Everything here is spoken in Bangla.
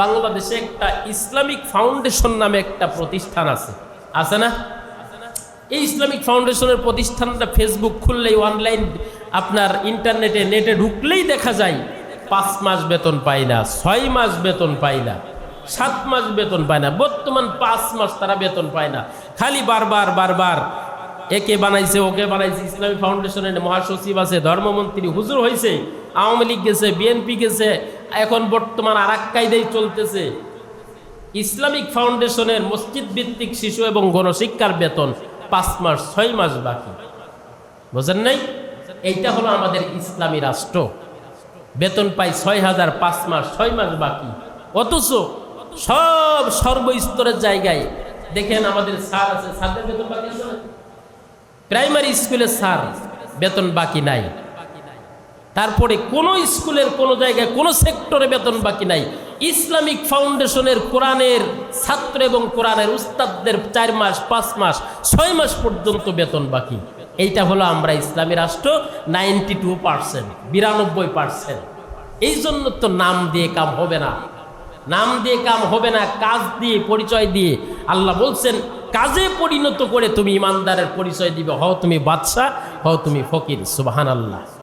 বাংলাদেশে একটা ইসলামিক ফাউন্ডেশন নামে একটা প্রতিষ্ঠান আছে। আছে না? এই ইসলামিক ফাউন্ডেশনের প্রতিষ্ঠানটা ফেসবুক খুললেই অনলাইন আপনার ইন্টারনেটে নেটে ঢুকলেই দেখা যায়, পাঁচ মাস বেতন পাই না, ছয় মাস বেতন পাই না, সাত মাস বেতন পায় না, বর্তমান পাঁচ মাস তারা বেতন পায় না। খালি বারবার বারবার একে বানাইছে, ওকে বানাইছে ইসলামী ফাউন্ডেশনের মহাসচিব আছে, ধর্মমন্ত্রী, হুজুর হয়েছে আওয়ামী লীগ গেছে, বিএনপি গেছে এখন বর্তমান আর কায়দাই চলতেছে। ইসলামিক ফাউন্ডেশনের মসজিদ ভিত্তিক শিশু এবং গণশিক্ষার বেতন পাঁচ মাস, ছয় মাস বাকি। বোঝেন নাই? এইটা হলো আমাদের ইসলামী রাষ্ট্র। বেতন পাই ছয় হাজার পাঁচ মাস, ছয় মাস বাকি। অথচ সব সর্বস্তরের জায়গায় দেখেন আমাদের স্যার আছে, স্যারদের বেতন বাকি আছে প্রাইমারি স্কুলের স্যার বেতন বাকি নাই। তারপরে কোনো স্কুলের কোনো জায়গায় কোনো সেক্টরে বেতন বাকি নাই। ইসলামিক ফাউন্ডেশনের কোরআনের ছাত্র এবং কোরআনের উস্তাদদের চার মাস, পাঁচ মাস, ছয় মাস পর্যন্ত বেতন বাকি। এইটা হলো আমরা ইসলামী রাষ্ট্র নাইনটি টু পার্সেন্ট, বিরানব্বই পার্সেন্ট। এই জন্য তো নাম দিয়ে কাম হবে না। নাম দিয়ে কাম হবে না, কাজ দিয়ে, পরিচয় দিয়ে। আল্লাহ বলছেন, কাজে পরিণত করে তুমি ইমানদারের পরিচয় দিবে। হও তুমি বাদশাহ, হও তুমি ফকির। সুবাহান আল্লাহ